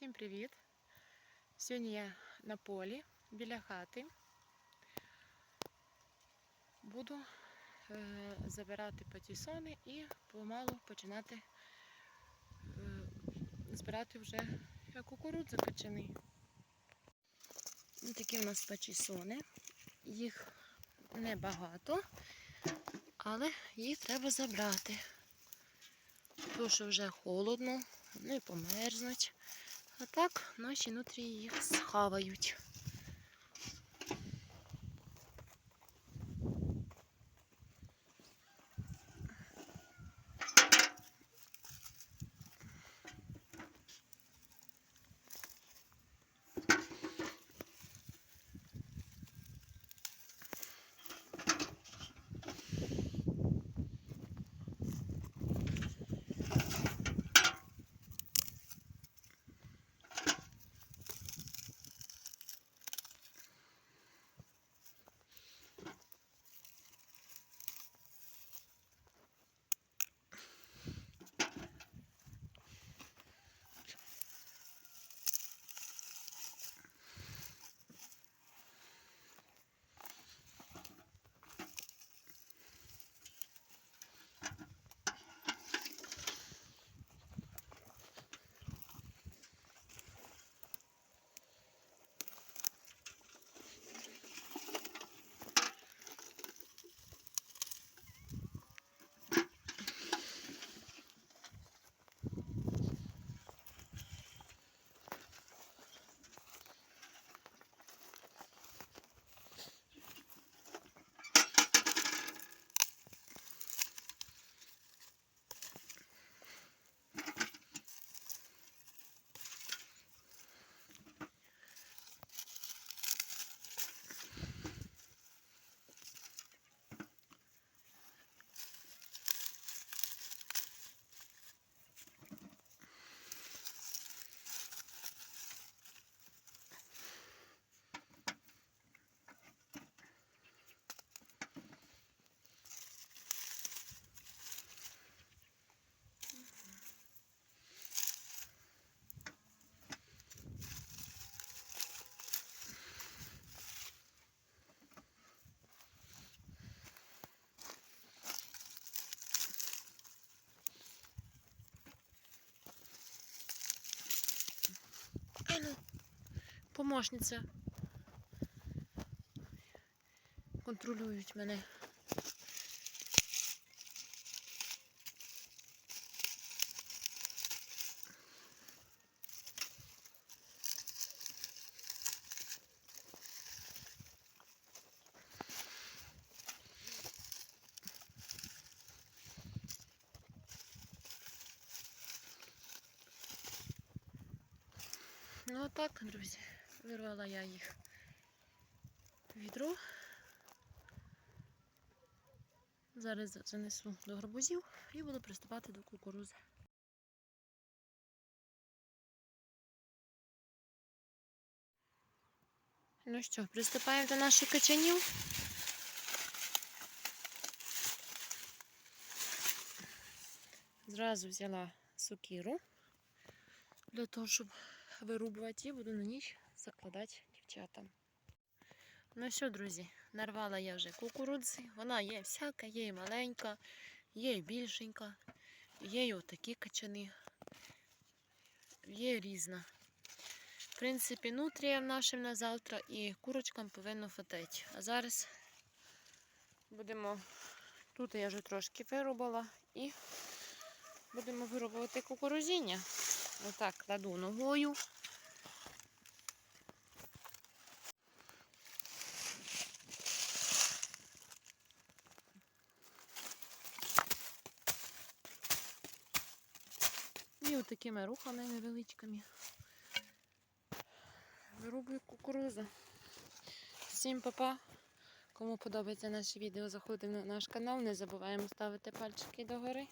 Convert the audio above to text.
Всім привіт! Сьогодні я на полі біля хати. Буду е, забирати патісони і помалу починати е, збирати вже кукурудзу качани. Ось Такі у нас патісони. Їх небагато, але їх треба забрати. Тому що вже холодно, вони померзнуть. А так наші нутрі їх схавають. Помощниця. Контролюють мене. Ну так, друзі, вирвала я їх відро. Зараз занесу до гарбузів і буду приступати до кукурузи. Ну що, приступаємо до наших качанів. Зразу взяла сокиру для того, щоб вирубувати і буду на ніч закладати дівчатам. Ну що, друзі, нарвала я вже кукурудзи. Вона є всяка, є і маленька, є і більшенька, є і отакі качани, є різна. В принципі, нутріям нашим на завтра і курочкам повинно хватати. А зараз будемо, тут я вже трошки вирубала і будемо вирубувати кукурузіння. Отак кладу ногою. І отакими рухами невеличкими. Вирублю кукурузу. Всім папа. Кому подобається наше відео, заходимо на наш канал. Не забуваємо ставити пальчики догори.